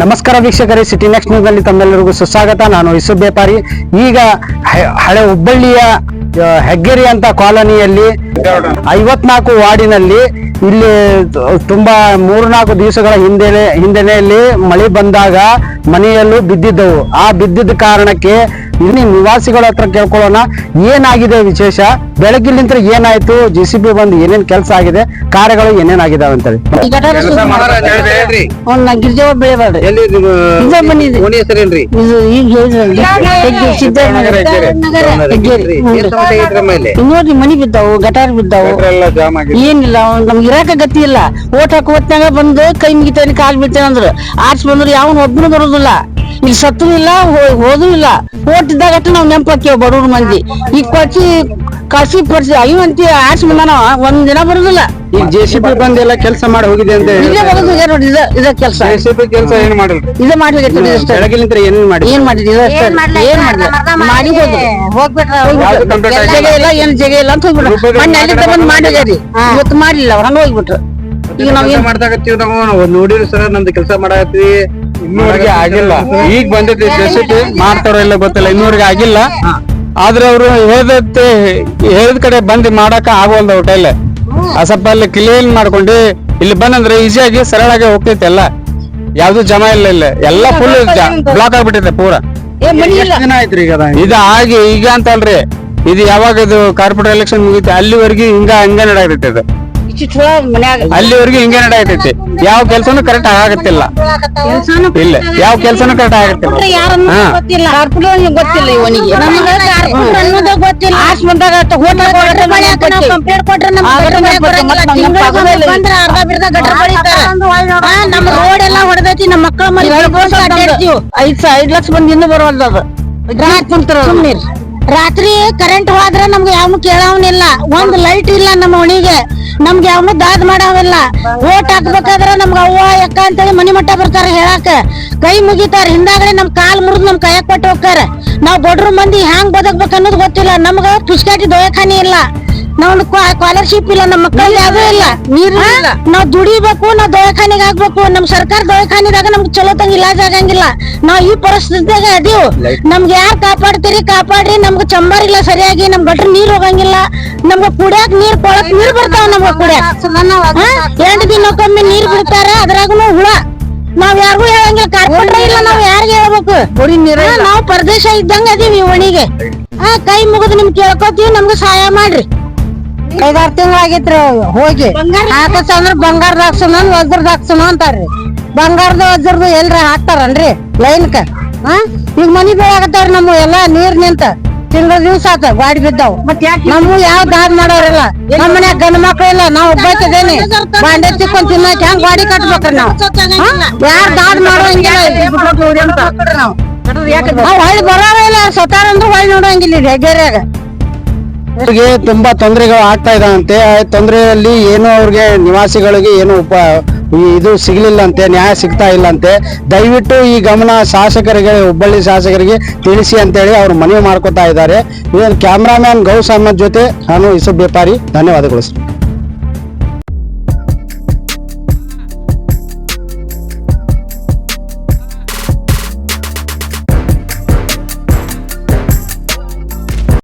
ನಮಸ್ಕಾರ ವೀಕ್ಷಕರೇ city next ನ್ಯೂಸ್ನಲ್ಲಿ ತಮ್ಮೆಲ್ಲರಿಗೂ ಸುಸ್ವಾಗತ. ನಾನು ಇಸು ಬೇಪಾರಿ. ಈಗ ಹಳೆ ಹುಬ್ಬಳ್ಳಿಯ ಹೆಗ್ಗೆರಿ ಅಂತ ಕಾಲೋನಿಯಲ್ಲಿ ಐವತ್ನಾಲ್ಕು ವಾರ್ಡಿನಲ್ಲಿ ಇಲ್ಲಿ ತುಂಬಾ ಮೂರ್ನಾಲ್ಕು ದಿವಸಗಳ ಹಿಂದೆ ಹಿಂದೆನೆಯಲ್ಲಿ ಮಳೆ ಬಂದಾಗ ಮನೆಯಲ್ಲೂ ಬಿದ್ದಿದ್ದವು. ಆ ಬಿದ್ದಿದ್ದ ಕಾರಣಕ್ಕೆ ಇಲ್ಲಿ ನಿವಾಸಿಗಳ ಹತ್ರ ಕೇಳ್ಕೊಳ್ಳೋಣ ಏನಾಗಿದೆ ವಿಶೇಷ ಬೆಳಗ್ಗಿಲಿಂದ ಏನಾಯ್ತು ಜೆ ಸಿ ಬಿ ಬಂದು ಏನೇನ್ ಕೆಲಸ ಆಗಿದೆ ಕಾರ್ಯಗಳು ಏನೇನಾಗಿದಾವೆ ಅಂತ ಹೇಳಿ ಇದು ಬಂದಿದೆ. ಇದು ಈಗ ಸಿದ್ದನಗರ ನೋಡ್ರಿ ಮನಿ ಬಿದ್ದಾವು ಗಟಾರ ಬಿದ್ದಾವು ಎಲ್ಲ ಜಾಮ್ ಆಗಿದೆ ಏನಿಲ್ಲ ಅವ್ನ್ ನಮ್ಗೆ ಇರಾಕ ಗತಿ ಇಲ್ಲ ಓಟ್ ಹಾಕುವತ್ನಾಗ ಹೊತ್ನಾಗ ಬಂದು ಕೈ ಮುಗಿತೇನೆ ಕಾಲ್ ಬಿಡ್ತೇನೆ ಅಂದ್ರ ಆರ್ಸ್ ಬಂದ್ರು ಯಾವನ್ ಒಬ್ಬನು ಬರೋದಿಲ್ಲ ಇಲ್ಲಿ ಸತ್ತು ಇಲ್ಲ ಹೋದ್ರು ಹೋದೂ ಇಲ್ಲ. ಓಟಿದ್ದಾಗ ಇದ್ದಾಗ ಅಷ್ಟ ನಾವ್ ನೆಂಪಾಕ್ಯವ್ ಬಡವ್ರ ಮಂದಿ. ಈಗ ಕೊಚ್ಚಿ ಕಸಿ ಪಡ್ಸಿ ಐವಂತಿ ಆರ್ಸ್ ಬಂದಾನ ಒಂದ್ ದಿನ ಬರುದಿಲ್ಲ. ಈಗ ಜೆ ಸಿ ಬಿ ಬಂದು ಎಲ್ಲ ಕೆಲಸ ಮಾಡಿ ಹೋಗಿದೆ ಅಂತ ಇಲ್ಲೇ ಬರೋದು ಇದೆ ನೋಡಿ ಇದ ಇದ ಕೆಲಸ. ಜೆ ಸಿ ಬಿ ಕೆಲಸ ಏನ್ ಮಾಡಿಲ್ರಿ ಇದ ಮಾಡ್ಲಿಕ್ಕೆ ಅಷ್ಟೇ. ಏನ್ ಏನೇನ್ ಮಾಡಿ ಏನ್ ಮಾಡಿದ್ರಿ? ಇದು ಅಷ್ಟೇ. ಏನ್ ಮಾಡಿಲ್ಲ ಮಾಡಿ complete ಆಗಿಲ್ಲ. ಜಗ ಇಲ್ಲ? ಏನ್ ಜಗ ಇಲ್ಲ ಅಂತ ಹೋಗ್ಬಿಟ್ರು. ಮೊನ್ನೆ ಅಲ್ಲಿಂದ ಬಂದ್ ಮಾಡಿದ್ರಿ ಇವತ್ತು ಮಾಡಿಲ್ಲ ಅವ್ರ ಹಂಗ ಹೋಗ್ಬಿಟ್ರು. ಈಗ ನಾವ್ ಏನ್ ಮಾಡ್ದಾಗತ್ತೀವಿ ನಾವು. ನೋಡಿರಿ ಸರ್ ನಮ್ದು ಕೆಲಸ ಮಾಡತ್ತೀವಿ ಇನ್ನೂವರೆಗೆ ಆಗಿಲ್ಲ. ಈಗ ಬಂದಿದ್ದೆ ಜೆಸಿಪಿ ಮಾಡ್ತಾರ ಇಲ್ಲ ಗೊತ್ತಿಲ್ಲ ಇನ್ನೂರಿಗೆ ಆಗಿಲ್ಲ. ಆದ್ರೆ ಅವರು ಹೇಳ್ದತ್ತೆ ಹೇಳಿದ ಕಡೆ ಬಂದು ಮಾಡಕ ಆಗೋಲ್ದ ಹೋಟೆಲ್ ಅಸಪ್ಪ ಸ್ವಲ್ಪ ಅಲ್ಲಿ ಕ್ಲೀನ್ ಮಾಡ್ಕೊಂಡು ಇಲ್ಲಿ ಬಂದಂದ್ರೆ ಈಸಿಯಾಗಿ ಸರಳಾಗಿ ಹೋಗ್ತೈತೆ ಎಲ್ಲ. ಯಾವ್ದು ಜಮ ಇಲ್ಲ ಇಲ್ಲ. ಎಲ್ಲ ಫುಲ್ ಬ್ಲಾಕ್ ಆಗ್ಬಿಟ್ಟಿದೆ ಪೂರ. ಆಯ್ತ್ರಿ ಈಗ ಇದು ಆಗಿ ಈಗ ಅಂತಲ್ರಿ ಇದು ಯಾವಾಗ ಇದು ಕಾರ್ಪೊರೇಟ್ ಎಲೆಕ್ಷನ್ ಮುಗಿತು ಅಲ್ಲಿವರೆಗೆ ಹಿಂಗ ಹಂಗ ನಡಾಗತ್ತೆ ಇದು. ಅಲ್ಲಿವರೆಗೆ ಹಿಂಗೆ ನಡೆಯತೈತಿ. ಯಾವ ಕೆಲ್ಸನೂ ಕರೆಕ್ಟ್ ಆಗತ್ತಿಲ್ಲ ಇಲ್ಲ ಯಾವ ಕೆಲ್ಸನೂ ಕರೆಕ್ಟ್ ಆಗತ್ತಿಲ್ಲ. ಗೊತ್ತಿಲ್ಲ. ಕಾರ್ಪೊರೇಟ್ ಗೊತ್ತಿಲ್ಲ ಇವನಿಗೆ. ನಮಗ ಕಾರ್ಪೊರೇಟ್ ಅನ್ನೋದು ಗೊತ್ತಿಲ್ಲ. ಆಸ್ ಬಂದಾಗ ಅಷ್ಟ ಹೋಟೆಲ್ ಕಂಪ್ಲೇಂಟ್ ಕೊಟ್ರೆ ನಮ್ಮ ರೋಡ್ ಎಲ್ಲಾ ಹೊಡೆದೈತಿ ನಮ್ ಮಕ್ಕಳ ಮನೆ. ಐದ್ ಐದ್ ಲಕ್ಷ ಬಂದ್ ಇನ್ನೂ ಬರೋಲ್ದ ಅದು. ಕುಂತಾರ ರಾತ್ರಿ ಕರೆಂಟ್ ಹೋದ್ರೆ ನಮ್ಗೆ ಯಾವನು ಕೇಳವನಿಲ್ಲ. ಒಂದ್ ಲೈಟ್ ಇಲ್ಲ ನಮ್ಮ ಮನಿಗೆ. ನಮ್ಗೆ ಯಾವನು ದಾದ್ ಮಾಡವಿಲ್ಲ ಓಟ್ ಹಾಕ್ಬೇಕಾದ್ರೆ ನಮ್ಗೆ ಅವ್ವ, ಅಕ್ಕ ಅಂತೇಳಿ ಮನಿ ಮಟ್ಟ ಬರ್ತಾರ ಹೇಳಾಕ. ಕೈ ಮುಗಿತಾರ. ಹಿಂದಾಗಡೆ ನಮ್ ಕಾಲ್ ಮುರಿದ್ ನಮ್ ಕೈಯಾಗ ಕೊಟ್ಟು ಹೋಗ್ತಾರ. ನಾವ್ ಬಡ್ರು ಮಂದಿ ಹ್ಯಾಂಗ್ ಬದಕ್ಬೇಕನ್ನೋದು ಗೊತ್ತಿಲ್ಲ. ನಮ್ಗ ಪುಷ್ಕಾಟಿ ದೊಯಖಾನಿ ಇಲ್ಲ. ನಾವ್ ಸ್ಕಾಲರ್ಶಿಪ್ ಇಲ್ಲ ನಮ್ಮ ಮಕ್ಕಳಲ್ಲಿ ಯಾವ್ದೂ ಇಲ್ಲ. ನೀರು ಇಲ್ಲ ನಾವ್ ದುಡಿಬೇಕು ನಾವ್ ದವಾಖಾನೆಗೆ ಹಾಕ್ಬೇಕು ನಮ್ ಸರ್ಕಾರ ದವಾಖಾನೆದಾಗ ನಮ್ಗೆ ಚಲೋ ತಂಗ ಇಲಾಜ್ ಆಗಂಗಿಲ್ಲ. ನಾವ್ ಈ ಪರಿಸ್ಥಿತಿದಾಗ ಅದೀವ್. ನಮ್ಗೆ ಯಾರ್ ಕಾಪಾಡ್ತೀರಿ ಕಾಪಾಡ್ರಿ. ನಮ್ಗೆ ಚಂಬರ್ ಇಲ್ಲ ಸರಿಯಾಗಿ ನಮ್ ಗಟ್ರ ನೀರ್ ಹೋಗಂಗಿಲ್ಲ. ನಮ್ಗೆ ಕುಡಿಯಾಕ್ ನೀರ್ ಕೊಳಕ್ ನೀರ್ ಬರ್ತಾವ ನಮ್ಗೆ ಕುಡಿಯಾಕ. ದಿನ ದಿನಕ್ಕೊಮ್ಮೆ ನೀರ್ ಬಿಡ್ತಾರ ಅದ್ರಾಗನು ಹುಳ. ನಾವ್ ಯಾರಿಗೂ ಹೇಳಂಗಿಲ್ಲ ಕಾರ್ಪೊರೇಟರ್ ಇಲ್ಲ ನಾವ್ ಯಾರಿಗೆ ಹೇಳ್ಬೇಕು? ನಾವ್ ಪರದೇಶ ಇದ್ದಂಗ ಅದೀವಿ ಒಣಿಗೆ ಆ ಕೈ ಮುಗಿದು ನಿಮ್ ಕೇಳ್ಕೊತೀವಿ ನಮ್ಗೆ ಸಹಾಯ ಮಾಡ್ರಿ. ಐದಾರು ತಿಂಗಳಾಗಿತ್ರಿ ಹೋಗಿ. ಹಾಕಸ ಅಂದ್ರ ಬಂಗಾರದ ಹಾಕ್ಸೋಣ ವಜ್ರದ ಹಾಕ್ಸೋಣ ಅಂತಾರ್ರಿ. ಬಂಗಾರದ ವಜ್ರದ ಎಲ್ರ ಹಾಕ್ತಾರನ್ರಿ ಲೈನ್ಕ. ಹಾ ಈಗ ಮನಿ ಬೀಳಾಕತ್ತಾವ್ರಿ ನಮ್ಮ ಎಲ್ಲಾ ನೀರ್ ನಿಂತ ತಿಂಗಳ ದಿವ್ಸ ಆತ ಗಾಡಿ ಬಿದ್ದಾವ್. ನಮ್ಮ ಯಾವ ದಾದ್ ಮಾಡೋರಿಲ್ಲ. ನಮ್ಮ ಮನ್ಯಾಗ ಗಂಡ ಮಕ್ಳು ಇಲ್ಲ. ನಾವ್ ಒಬ್ಬಾಕಿದೇನಿ. ಬಾಂಡೆ ತಿಕ್ಕೊಂಡ್ ತಿನ್ನಕ್ ಹೆಂಗ್ ಗಾಡಿ ಕಟ್ಬೇಕ್ರಿ ನಾವ್? ಯಾರ್ ದಾದ್ ಮಾಡೋಂಗಿಲ್ಲ ನಾವ್ ಹೊಳ್ಳಿ ಬರೋರ ಇಲ್ಲ. ಸತಾರ ಅಂದ್ರೆ ಹೊಳ್ಳಿ ನೋಡೋಂಗಿಲ್ಲ ಇಲ್ಲಿ ಹೆಗ್ಗೇರಿಯಾಗ ಅವ್ರಿಗೆ ತುಂಬಾ ತೊಂದರೆಗಳು ಆಗ್ತಾ ಇದಾವಂತೆ ಆ ತೊಂದರೆಯಲ್ಲಿ ಏನು ಅವ್ರಿಗೆ ನಿವಾಸಿಗಳಿಗೆ ಏನು ಉಪ ಇದು ಸಿಗಲಿಲ್ಲಂತೆ, ನ್ಯಾಯ ಸಿಗ್ತಾ ಇಲ್ಲಂತೆ. ದಯವಿಟ್ಟು ಈ ಗಮನ ಶಾಸಕರಿಗೆ, ಹುಬ್ಬಳ್ಳಿ ಶಾಸಕರಿಗೆ ತಿಳಿಸಿ ಅಂತೇಳಿ ಅವರು ಮನವಿ ಮಾಡ್ಕೋತಾ ಇದ್ದಾರೆ. ಕ್ಯಾಮ್ರಾಮ್ಯಾನ್ ಗೌಸ್ ಜೊತೆ ನಾನು ಇಸು ಬೇಪಾರಿ ಧನ್ಯವಾದಗಳು ಸರ್.